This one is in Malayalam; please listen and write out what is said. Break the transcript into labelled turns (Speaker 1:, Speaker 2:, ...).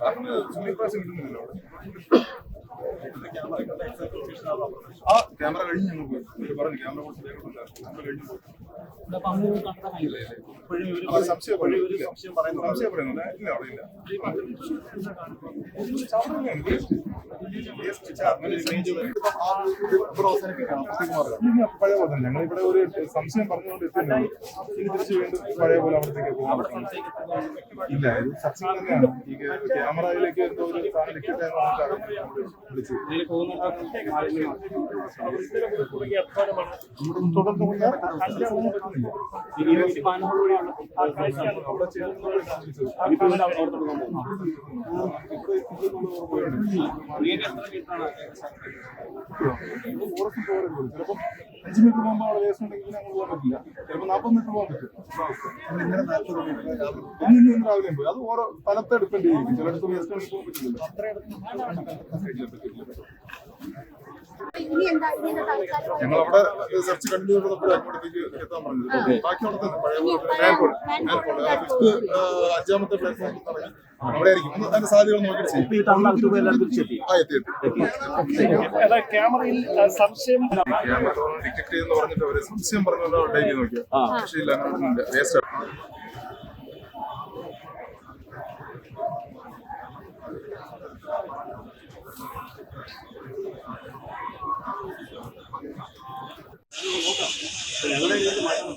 Speaker 1: കാരണം സ്വിമ്മിംഗ് ക്ലാസ് കിട്ടുന്നില്ലല്ലോ അവിടെ ആ ക്യാമറ കഴിഞ്ഞ് ഞങ്ങൾ പോയി. ഇവർ പറഞ്ഞു ക്യാമറ ഞങ്ങൾ കഴിഞ്ഞു പോയി. ഇല്ല, സംശയം പറയുന്നില്ല. അവിടെ ഇവിടെ. പഴയ പോലെ തന്നെ. ഞങ്ങളിവിടെ ഒരു സംശയം പറഞ്ഞുകൊണ്ട് എത്തുന്നേ ഉള്ളൂ. ഇനി തിരിച്ച് വീണ്ടും പഴയ പോലെ അവിടത്തേക്ക് പോകാൻ ഇല്ല ഇത് സത്യം തന്നെയാണ്. ഈ ക്യാമറയിലേക്ക് എന്തോ ഒരു സാധനം വിളിച്ചത് തുടർന്ന് കൊണ്ടുവരാൻ പോകാൻ ചിലപ്പോൾ അഞ്ച് മീറ്റർ പോകുമ്പോൾ അവിടെ വേസ്റ്റ് ഉണ്ടെങ്കിൽ ഞങ്ങൾ പോകാൻ പറ്റില്ല ചിലപ്പോൾ നാൽപ്പത് മീറ്റർ പോകാൻ പറ്റും ഇങ്ങനെ നാൽപ്പത് മീറ്റർ ഇന്ന് ഇന്ന് രാവിലെ പോയി അത് ഓരോ സ്ഥലത്തെ ഡിപ്പെൻഡ് ചെയ്യും ചിലടത്ത് വേസ്റ്റ് പോകാൻ പറ്റില്ല പറ്റില്ല
Speaker 2: ഇനി എന്താ ഇനി തൽക്കാലം
Speaker 1: ഞങ്ങൾ അവിടെ സെർച്ച് കണ്ടിന്യൂ ചെയ്തപ്പോൾ അങ്ങോട്ടേക്ക് എത്താൻ പറഞ്ഞത് ബാക്കി അവിടെ തന്നെ പഴയ അഞ്ചാമത്തെ പ്ലാറ്റ്ഫോം തുടങ്ങി അവിടെ അതിന്റെ സാധ്യതകൾ നോക്കിയിട്ട്
Speaker 3: ക്യാമറയിൽ സംശയം
Speaker 1: ക്യാമറ ടിക്കറ്റ് എന്ന് പറഞ്ഞിട്ട് അവർ സംശയം പറഞ്ഞല്ലോ ഡെയിലി നോക്കിയാൽ പക്ഷേ ഇല്ല വേസ്റ്റ്
Speaker 3: ഞങ്ങളുടെ മാറ്റം